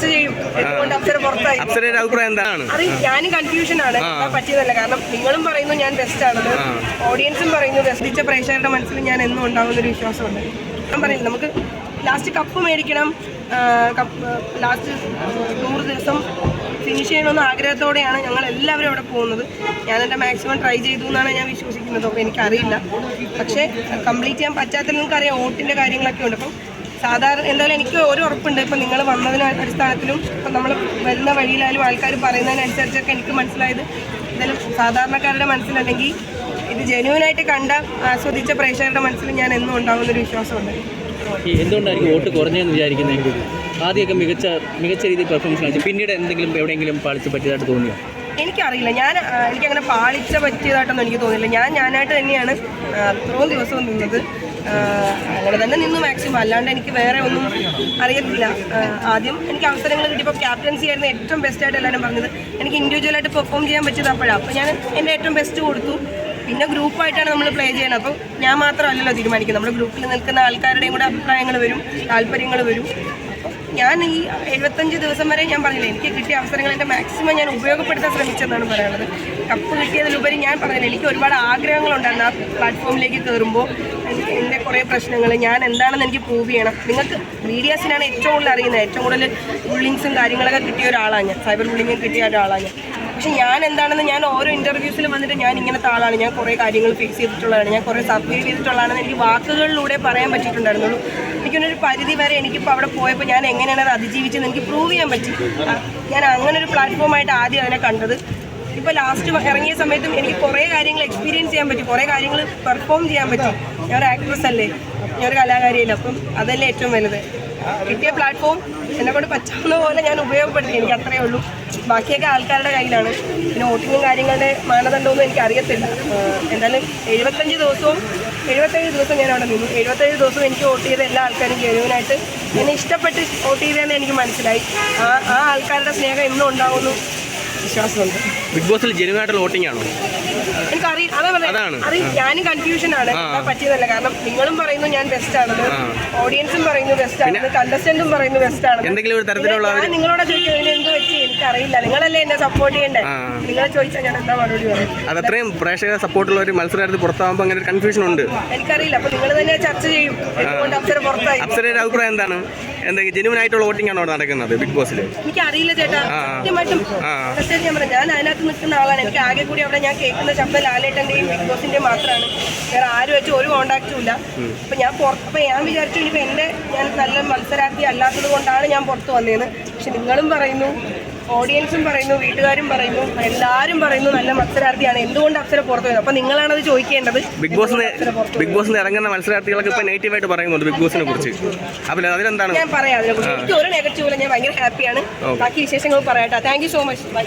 ചർച്ച ചെയ്യും. എന്തുകൊണ്ട് അപ്സര പുറത്തായി. അപ്സരയുടെ അഭിപ്രായം എന്താണ്? അത് ഞാനും കൺഫ്യൂഷൻ ആണ്. എന്താ പറ്റിയതല്ല കാരണം നിങ്ങളും പറയുന്നു ഞാൻ ബെസ്റ്റ് ആണെന്ന് ഓഡിയൻസും പറയുന്നു ബെസ്റ്റ് പ്രേക്ഷകരുടെ മനസ്സിൽ ഞാൻ എന്നും ഉണ്ടാവുന്ന ഒരു വിശ്വാസമുണ്ട്. ഞാൻ പറയില്ല. നമുക്ക് ലാസ്റ്റ് കപ്പ് മേടിക്കണം. കപ്പ് ലാസ്റ്റ് നൂറ് ദിവസം ഫിനിഷ് ചെയ്യണമെന്ന ആഗ്രഹത്തോടെയാണ് ഞങ്ങൾ എല്ലാവരും അവിടെ പോകുന്നത്. ഞാൻ എന്റെ മാക്സിമം ട്രൈ ചെയ്തു എന്നാണ് ഞാൻ വിശ്വസിക്കുന്നത്. അപ്പോൾ എനിക്കറിയില്ല. പക്ഷേ കംപ്ലീറ്റ് ചെയ്യാൻ പറ്റാത്ത നിങ്ങൾക്കറിയാം ഓട്ടിന്റെ കാര്യങ്ങളൊക്കെ ഉണ്ട്. അപ്പം സാധാരണ എന്തായാലും എനിക്ക് ഒരു ഉറപ്പുണ്ട്. ഇപ്പം നിങ്ങൾ വന്നതിന് അടിസ്ഥാനത്തിലും ഇപ്പം നമ്മൾ വരുന്ന വഴിയിലായാലും ആൾക്കാർ പറയുന്നതിനനുസരിച്ചൊക്കെ എനിക്ക് മനസ്സിലായത്. എന്തായാലും സാധാരണക്കാരുടെ മനസ്സിലല്ലെങ്കിൽ ഇത് ജെന്യൂനായിട്ട് കണ്ട ആസ്വദിച്ച പ്രേക്ഷകരുടെ മനസ്സിൽ ഞാൻ എന്നും ഉണ്ടാകുന്നൊരു വിശ്വാസമുണ്ട്. എന്തുകൊണ്ടായിരിക്കും വോട്ട് കുറഞ്ഞെന്ന് വിചാരിക്കുന്നത് ആദ്യമൊക്കെ മികച്ച മികച്ച രീതിയിൽ പെർഫോമൻസ് കാണിച്ചു പിന്നീട് എന്തെങ്കിലും എവിടെയെങ്കിലും പാളിച്ച് പറ്റിയതായിട്ട് തോന്നിയോ? എനിക്കറിയില്ല. ഞാൻ എനിക്കങ്ങനെ പാളിച്ച പറ്റിയതായിട്ടൊന്നും എനിക്ക് തോന്നില്ല ഞാൻ ഞാനായിട്ട് തന്നെയാണ് അത്രയും ദിവസവും നിന്നത്. അങ്ങനെ തന്നെ നിന്നു മാക്സിമം. അല്ലാണ്ട് എനിക്ക് വേറെ ഒന്നും അറിയത്തില്ല. ആദ്യം എനിക്ക് അവസരങ്ങൾ കിട്ടിയപ്പോൾ ക്യാപ്റ്റൻസി ആയിരുന്നു ഏറ്റവും ബെസ്റ്റ് ആയിട്ട് എല്ലാവരും പറഞ്ഞത്. എനിക്ക് ഇൻഡിവിജ്വലായിട്ട് പെർഫോം ചെയ്യാൻ പറ്റിയത് അപ്പോഴാണ് അപ്പോൾ ഞാൻ എന്റെ ഏറ്റവും ബെസ്റ്റ് കൊടുത്തു. പിന്നെ ഗ്രൂപ്പായിട്ടാണ് നമ്മൾ പ്ലേ ചെയ്യണം അപ്പോൾ ഞാൻ മാത്രമല്ലല്ലോ തീരുമാനിക്കുന്നത്. നമ്മുടെ ഗ്രൂപ്പിൽ നിൽക്കുന്ന ആൾക്കാരുടെയും കൂടെ അഭിപ്രായങ്ങൾ വരും താല്പര്യങ്ങൾ വരും. ഞാൻ ഈ എഴുപത്തഞ്ച് ദിവസം വരെ ഞാൻ പറഞ്ഞില്ല എനിക്ക് കിട്ടിയ അവസരങ്ങൾ എന്റെ മാക്സിമം ഞാൻ ഉപയോഗപ്പെടുത്താൻ ശ്രമിച്ചെന്നാണ് പറയുന്നത്. കപ്പ് കിട്ടിയതിലുപരി ഞാൻ പറഞ്ഞില്ല എനിക്ക് ഒരുപാട് ആഗ്രഹങ്ങളുണ്ടായിരുന്നു ആ പ്ലാറ്റ്ഫോമിലേക്ക് കയറുമ്പോൾ എന്റെ കുറേ പ്രശ്നങ്ങൾ ഞാൻ എന്താണെന്ന് എനിക്ക് പ്രൂവ് ചെയ്യണം. നിങ്ങൾക്ക് മീഡിയാസിനാണ് ഏറ്റവും കൂടുതൽ അറിയുന്നത് ഏറ്റവും കൂടുതൽ ബുള്ളിങ്സും കാര്യങ്ങളൊക്കെ കിട്ടിയ ഒരാളാണ് ഞാൻ. സൈബർ ബുള്ളിങ്ങും കിട്ടിയ ഒരാളാണ് ഞാൻ. പക്ഷെ ഞാൻ എന്താണെന്ന് ഞാൻ ഓരോ ഇന്റർവ്യൂസിൽ വന്നിട്ട് ഞാൻ ഇങ്ങനത്തെ ആളാണ്. ഞാൻ കുറേ കാര്യങ്ങൾ ഫേസ് ചെയ്തിട്ടുള്ളതാണ്. ഞാൻ കുറേ സബ്മിറ്റ് ചെയ്തിട്ടുള്ളതാണെന്ന് എനിക്ക് വാക്കുകളിലൂടെ പറയാൻ പറ്റിയിട്ടുണ്ടായിരുന്നുള്ളൂ. എനിക്കൊരു പരിധി വരെ എനിക്കിപ്പോൾ അവിടെ പോയപ്പോൾ ഞാൻ എങ്ങനെയാണ് അത് അതിജീവിച്ചെന്ന് എനിക്ക് പ്രൂവ് ചെയ്യാൻ പറ്റി. ഞാൻ അങ്ങനെ ഒരു പ്ലാറ്റ്ഫോമായിട്ട് ആദ്യം അതിനെ കണ്ടത് ഇപ്പോൾ ലാസ്റ്റ് ഇറങ്ങിയ സമയത്തും എനിക്ക് കുറേ കാര്യങ്ങൾ എക്സ്പീരിയൻസ് ചെയ്യാൻ പറ്റി. കുറേ കാര്യങ്ങൾ പെർഫോം ചെയ്യാൻ പറ്റി. ഞാൻ ഒരു ആക്ട്രസ് അല്ലേ? ഞാൻ ഒരു കലാകാരിയല്ലേ? അപ്പം അതല്ലേ ഏറ്റവും വലുത്. കിട്ടിയ പ്ലാറ്റ്ഫോം എന്നെ കൊണ്ട് പറ്റാവുന്ന പോലെ ഞാൻ ഉപയോഗപ്പെടുത്തി. എനിക്ക് അത്രയേ ഉള്ളൂ. ബാക്കിയൊക്കെ ആൾക്കാരുടെ കയ്യിലാണ്. പിന്നെ വോട്ടിങ്ങും കാര്യങ്ങളുടെ മാനദണ്ഡമൊന്നും എനിക്ക് അറിയത്തില്ല. എന്തായാലും എഴുപത്തഞ്ച് ദിവസവും എഴുപത്തേഴ് ദിവസം ഞാൻ അവിടെ നിന്നു. എഴുപത്തേഴ് ദിവസവും എനിക്ക് വോട്ട് ചെയ്ത എല്ലാ ആൾക്കാരും ജെനുവിനായിട്ട് എന്നെ ഇഷ്ടപ്പെട്ട് വോട്ട് ചെയ്തതെന്ന് എനിക്ക് മനസ്സിലായി. ആ ആ ആൾക്കാരുടെ സ്നേഹം എന്നും ഉണ്ടാവുമെന്ന് വിശ്വാസമുണ്ട്. ബിഗ് ബോസിൽ ജനുവായിട്ടുള്ള വോട്ടിംഗ് ആണോ? എനിക്കറിയാം അതാ അതാണ്. ഞാനും കൺഫ്യൂഷൻ ആണ്. എന്താ പറ്റിയതല്ല. കാരണം നിങ്ങളും പറയുന്നു ഞാൻ ബെസ്റ്റ് ആണെന്ന്. ഓഡിയൻസും പറയുന്നു ബെസ്റ്റ് ആണെന്ന്. കണ്ടസ്റ്റന്റും പറയുന്നു ബെസ്റ്റ് ആണെന്ന്. എന്തെങ്കിലും ഒരു തരത്തിലുള്ള ഞാൻ നിങ്ങളോട് ചോദിക്കുന്നത് എന്ത് വെച്ച് എനിക്കറിയില്ല. നിങ്ങളല്ലേ എന്നെ സപ്പോർട്ട് ചെയ്യണ്ടേ. നിങ്ങളെ ചോദിച്ചാൽ ഞാൻ എന്താ മറുപടി പറയും? അത് അത്രയും പ്രേക്ഷക സപ്പോർട്ടുള്ള ഒരു മത്സരത്തിൽ പുറത്താവുമ്പോൾ അങ്ങനെ ഒരു കൺഫ്യൂഷൻ ഉണ്ട്. എനിക്കറിയില്ല. അപ്പൊ നിങ്ങൾ തന്നെ ചർച്ച ചെയ്യും. എന്തുകൊണ്ട് പുറത്തായി അപ്സരയുടെ അഭിപ്രായം എന്താണ്? എന്തെങ്കിലും ജെനുവൻ ആയിട്ടുള്ള വോട്ടിംഗ് ആണോ അവിടെ നടക്കുന്നത് ബിഗ് ബോസിൽ എനിക്കറിയില്ല ചേട്ടാ. സത്യമായിട്ടും സത്യം ഞാൻ ഞാൻ അതിനകത്ത് നിൽക്കുന്ന ആളാണ്. എനിക്ക് ആകെ കൂടി അവിടെ ഞാൻ കേൾക്കുന്ന ശബ്ദം ലാലേട്ടന്റെയും ബിഗ് ബോസിന്റെയും മാത്രമാണ് വേറെ ആരും വെച്ച് ഒരു കോണ്ടാക്റ്റും ഇല്ല. അപ്പൊ ഞാൻ പുറത്ത് അപ്പൊ ഞാൻ വിചാരിച്ചു ഇനിയിപ്പോ എന്റെ ഞാൻ നല്ല മത്സരാർത്ഥി അല്ലാത്തത് കൊണ്ടാണ് ഞാൻ പുറത്ത് വന്നേന്ന്. പക്ഷെ നിങ്ങളും പറയുന്നു ഓഡിയൻസും പറയുന്നു വീട്ടുകാരും പറയുന്നു എല്ലാവരും പറയുന്നു നല്ല മത്സരാർത്ഥിയാണ്. എന്തുകൊണ്ട് അപ്സര പുറത്തു വരുന്നത് അപ്പൊ അത് ചോദിക്കേണ്ടത്. ബിഗ് പുറത്ത് ബിഗ് ബോസിന് ഇറങ്ങുന്ന മത്സരാർത്ഥികളൊക്കെ ഇപ്പൊ നെഗറ്റീവായിട്ട് പറയുന്നുണ്ട് ബിഗ് ബോസിനെ കുറിച്ച്. അപ്പോൾ അതിലെന്താണ്? ഞാൻ പറയാം എനിക്ക് ഒരു നെഗറ്റീവ് ഞാൻ ഭയങ്കര ഹാപ്പിയാണ് ബാക്കി വിശേഷങ്ങൾ പറയാട്ടോ. Thank you so much bye